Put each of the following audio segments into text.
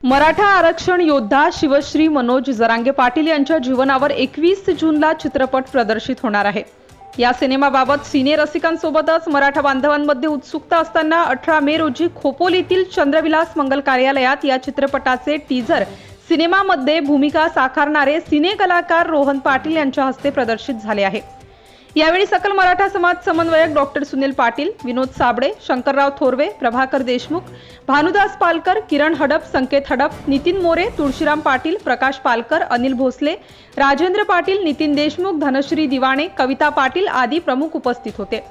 मराठा आरक्षण योद्धा शिवश्री मनोज जरांगे पाटील यांच्या जीवनावर एकवीस जूनला चित्रपट प्रदर्शित होणार आहे. या सिनेमाबाबत सिने रसिकांसोबतच मराठा बांधवांमध्ये उत्सुकता असताना अठरा मे रोजी खोपोलीतील चंद्रविलास मंगल कार्यालयात या चित्रपटाचे टीझर सिनेमामध्ये भूमिका साकारणारे सिने कलाकार रोहन पाटील यांच्या हस्ते प्रदर्शित झाले आहे. यावेळी सकल मराठा समाज समन्वयक डॉक्टर सुनील पाटील विनोद साबळे शंकरराव थोरवे प्रभाकर देशमुख भानुदास पालकर किरण हडप संकेत हडप नितीन मोरे तुळशीराम पाटील प्रकाश पालकर अनिल भोसले राजेंद्र पाटील नितीन देशमुख धनश्री दिवाणे कविता पाटील आदी प्रमुख उपस्थित होते.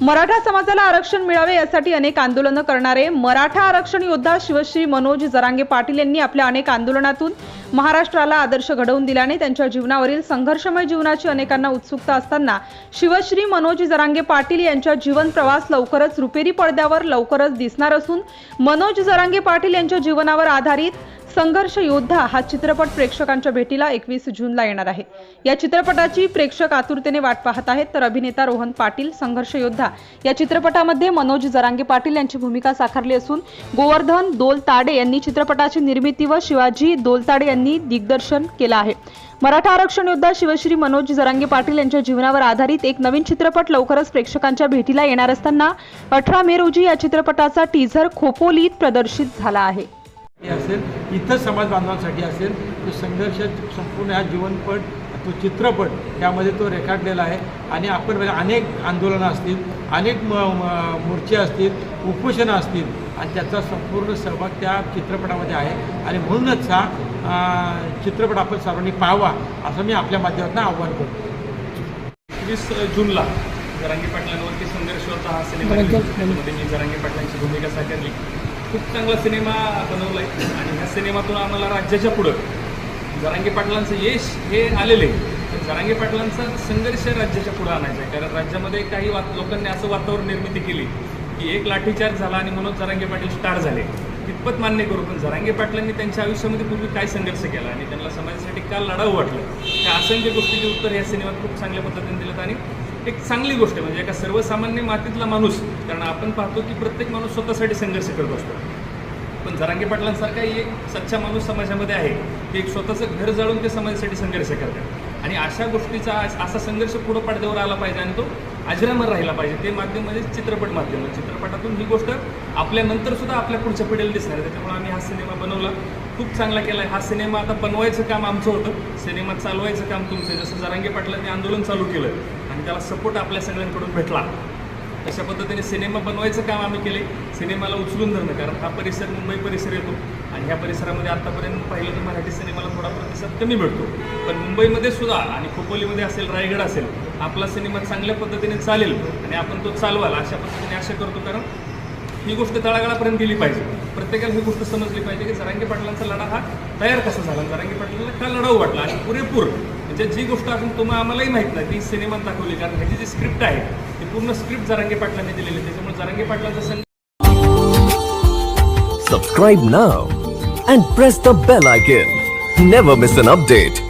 मराठा समाजाला आरक्षण मिळावे यासाठी अनेक आंदोलनं करणारे मराठा आरक्षण योद्धा शिवश्री मनोज जरांगे पाटील यांनी आपल्या अनेक आंदोलनातून महाराष्ट्राला आदर्श घडवून दिल्याने त्यांच्या जीवनावरील संघर्षमय जीवनाची अनेकांना उत्सुकता असताना शिवश्री मनोज जरांगे पाटील यांच्या जीवन प्रवास लवकरच रुपेरी पडद्यावर लवकरच दिसणार असून मनोज जरांगे पाटील यांच्या जीवनावर आधारित संघर्ष योद्धा हा चित्रपट प्रेक्षकांच्या भेटीला एकवीस जूनला येणार आहे. या चित्रपटाची प्रेक्षक आतुरतेने वाट पाहत आहेत तर अभिनेता रोहन पाटील संघर्ष योद्धा. या चित्रपटामध्ये मनोज जरांगे पाटील यांची भूमिका साकारली असून गोवर्धन दोलताडे यांनी चित्रपटाची निर्मिती व शिवाजी दोलताडे यांनी दिग्दर्शन केलं आहे. मराठा आरक्षण योद्धा शिवश्री मनोज जरांगे पाटील यांच्या जीवनावर आधारित एक नवीन चित्रपट लवकरच प्रेक्षकांच्या भेटीला येणार असताना अठरा मे रोजी या चित्रपटाचा टीझर खोपोलीत प्रदर्शित झाला आहे. असेल इतर समाज बांधवांसाठी असेल तो संघर्ष संपूर्ण हा जीवनपट तो चित्रपट त्यामध्ये तो रेखाटलेला आहे. आणि आपण अनेक आंदोलनं असतील अनेक म मोर्चे असतील उपोषणं असतील आणि त्याचा संपूर्ण सहभाग त्या चित्रपटामध्ये आहे. आणि म्हणूनच हा चित्रपट आपण सर्वांनी पाहावा असं मी आपल्या माध्यमातून आव्हान करतो. वीस जूनला जरांगी पाटलांवरती संघर्ष होता हा सिनेमा मी जरांगी पाटलांची भूमिका साकारली. खूप चांगला सिनेमा बनवला आहे आणि ह्या सिनेमातून आम्हाला राज्याच्या पुढं जरांगे पाटलांचं यश हे आलेलं आहे तर पाटलांचा संघर्ष राज्याच्या पुढं आणायचा आहे. कारण राज्यामध्ये काही वात लोकांनी असं वातावरण निर्मिती केली की एक लाठीचार्ज झाला आणि म्हणून जरांगे पाटील स्टार झाले. तितपत मान्य करू पण जरांगे पाटलांनी त्यांच्या आयुष्यामध्ये पूर्वी काय संघर्ष केला आणि त्यांना समाजासाठी का लढावं वाटलं? त्या असंख्य गोष्टीचे उत्तर या सिनेमात खूप चांगल्या पद्धतीने दिलं आणि एक चांगली गोष्ट आहे. म्हणजे एका सर्वसामान्य मातीतला माणूस कारण आपण पाहतो की प्रत्येक माणूस स्वतःसाठी संघर्ष करत असतो. पण जरांगे पाटलांसारखा एक सच्चा माणूस समाजामध्ये आहे की एक स्वतःचं घर जाळून ते समाजासाठी संघर्ष करतात. आणि अशा गोष्टीचा असा संघर्ष पुढं पडद्यावर आला पाहिजे आणि तो अजरामर राहिला पाहिजे. ते माध्यम म्हणजे चित्रपट माध्यम. चित्रपटातून ही गोष्ट आपल्यानंतर सुद्धा आपल्या पुढच्या पिढीला दिसणार आहे. त्याच्यामुळे आम्ही हा सिनेमा बनवला. खूप चांगला केला. आहे हा सिनेमा आता बनवायचं काम आमचं होतं. सिनेमा चालवायचं काम तुमचं जसं जरांगे पाटलांनी आंदोलन चालू केलं आणि त्याला सपोर्ट आपल्या सगळ्यांकडून भेटला. अशा पद्धतीने सिनेमा बनवायचं काम आम्ही केले. सिनेमाला उचलून धरणं कारण हा परिसर मुंबई परिसर येतो. आणि ह्या परिसरामध्ये आतापर्यंत पाहिलं तर मराठी सिनेमाला थोडा प्रतिसाद कमी भेटतो. पण मुंबईमध्ये सुद्धा आणि खोपोलीमध्ये असेल रायगड असेल आपला सिनेमा चांगल्या पद्धतीने चालेल आणि आपण तो चालवाल अशा पद्धतीने आशा करतो. कारण ही गोष्ट तळागाळापर्यंत गेली पाहिजे. प्रत्येकाला ही गोष्ट समजली पाहिजे की जरांगी पाटलांचा लढा हा तयार कसा झाला जरांगी पाटलांना का लढाऊ वाटला? आणि पुरेपूर म्हणजे जी गोष्ट अजून तुम्हाला आम्हालाही माहीत नाही ती सिनेमात दाखवली कारण ह्याची जी स्क्रिप्ट आहे ती पूर्ण स्क्रिप्ट जरांगे पाटलांनी दिलेली त्याच्यामुळे जरांगे पाटलाचा संघ Subscribe now and press the bell icon. Never miss an update.